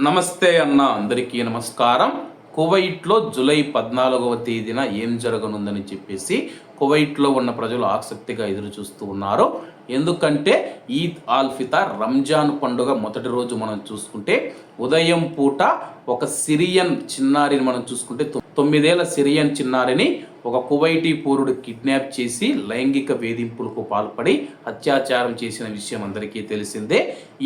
నమస్తే అన్న అందరికీ నమస్కారం. కువైట్లో జూలై పద్నాలుగవ తేదీన ఏం జరగనుందని చెప్పేసి కువైట్లో ఉన్న ప్రజలు ఆసక్తిగా ఎదురు చూస్తూ ఉన్నారు. ఎందుకంటే ఈద్ ఆల్ ఫితార్ రంజాన్ పండుగ మొదటి రోజు మనం చూసుకుంటే ఉదయం పూట ఒక సిరియన్ చిన్నారిని మనం చూసుకుంటే తొ- తొమ్మిదేళ్ళ సిరియన్ చిన్నారిని ఒక కువైటీ పౌరుడు కిడ్నాప్ చేసి లైంగిక వేధింపులకు పాల్పడి అత్యాచారం చేసిన విషయం అందరికీ తెలిసిందే.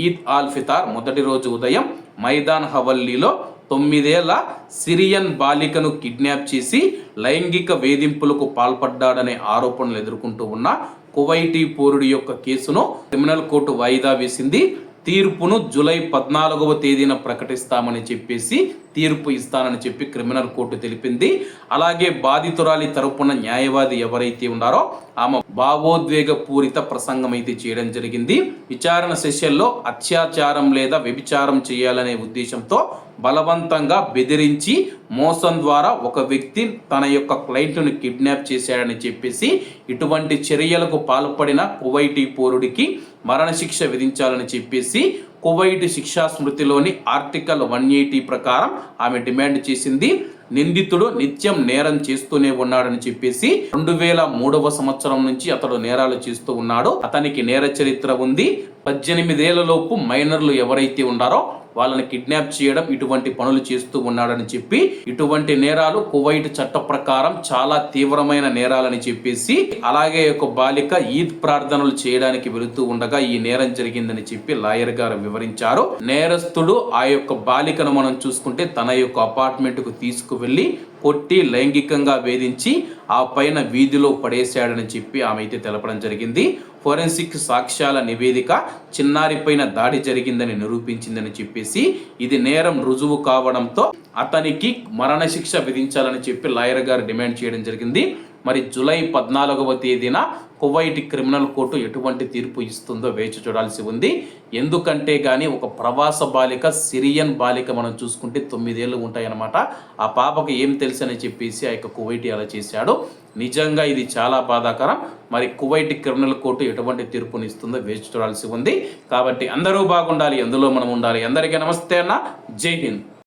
ఈద్ ఆల్ ఫితార్ మొదటి రోజు ఉదయం మైదాన్ హవల్లీలో తొమ్మిదేళ్ళ సిరియన్ బాలికను కిడ్నాప్ చేసి లైంగిక వేధింపులకు పాల్పడ్డాడనే ఆరోపణలు ఎదుర్కొంటూ ఉన్న కువైటీ పౌరుడి యొక్క కేసును క్రిమినల్ కోర్టు వాయిదా వేసింది. తీర్పును జూలై పద్నాలుగవ తేదీన ప్రకటిస్తామని చెప్పేసి తీర్పు ఇస్తానని చెప్పి క్రిమినల్ కోర్టు తెలిపింది. అలాగే బాధితురాలి తరపున న్యాయవాది ఎవరైతే ఉన్నారో ఆమె భావోద్వేగ పూరిత ప్రసంగం అయితే చేయడం జరిగింది. విచారణ సెషన్లో అత్యాచారం లేదా వ్యభిచారం చేయాలనే ఉద్దేశంతో బలవంతంగా బెదిరించి మోసం ద్వారా ఒక వ్యక్తి తన యొక్క క్లయింట్ను కిడ్నాప్ చేశాడని చెప్పేసి ఇటువంటి చర్యలకు పాల్పడిన కువైటీ పౌరుడికి మరణశిక్ష విధించాలని చెప్పేసి కువైట్ శిక్షా స్మృతిలోని ఆర్టికల్ వన్ ఎయిటీ ప్రకారం ఆమె డిమాండ్ చేసింది నిందితుడు నిత్యం నేరం చేస్తూనే ఉన్నాడని చెప్పేసి రెండు వేల మూడవ సంవత్సరం నుంచి అతడు నేరాలు చేస్తూ ఉన్నాడు. అతనికి నేర చరిత్ర ఉంది. పద్దెనిమిదేళ్ళలోపు మైనర్లు ఎవరైతే ఉన్నారో వాళ్ళని కిడ్నాప్ చేయడం ఇటువంటి పనులు చేస్తూ ఉన్నాడని చెప్పి ఇటువంటి నేరాలు కువైట్ చట్ట ప్రకారం చాలా తీవ్రమైన నేరాలని చెప్పేసి అలాగే ఒక బాలిక ఈద్ ప్రార్థనలు చేయడానికి వెళుతూ ఉండగా ఈ నేరం జరిగిందని చెప్పి లాయర్ గారు వివరించారు. నేరస్తుడు ఆ యొక్క బాలికను మనం చూసుకుంటే తన యొక్క అపార్ట్మెంట్కు తీసుకువెళ్ళి కొట్టి లైంగికంగా వేధించి ఆ పైన వీధిలో పడేశాడని చెప్పి ఆమె అయితే తెలపడం జరిగింది. ఫోరెన్సిక్ సాక్ష్యాల నివేదిక చిన్నారిపైన దాడి జరిగిందని నిరూపించిందని చెప్పేసి ఇది నేరం రుజువు కావడంతో అతనికి మరణశిక్ష విధించాలని చెప్పి లాయర్ గారు డిమాండ్ చేయడం జరిగింది. మరి జూలై పద్నాలుగవ తేదీన కువైట్ క్రిమినల్ కోర్టు ఎటువంటి తీర్పు ఇస్తుందో వేచి చూడాల్సి ఉంది. ఎందుకంటే కానీ ఒక ప్రవాస బాలిక సిరియన్ బాలిక మనం చూసుకుంటే తొమ్మిదేళ్ళు ఉంటాయన్నమాట. ఆ పాపకు ఏం తెలుసని చెప్పేసి ఆ యొక్క కువైట్ అలా చేశాడు. నిజంగా ఇది చాలా బాధాకరం. మరి కువైట్ క్రిమినల్ కోర్టు ఎటువంటి తీర్పుని ఇస్తుందో వేచి చూడాల్సి ఉంది. కాబట్టి అందరూ బాగుండాలి ఎందులో మనం ఉండాలి. అందరికీ నమస్తే అన్న. జై హింద్.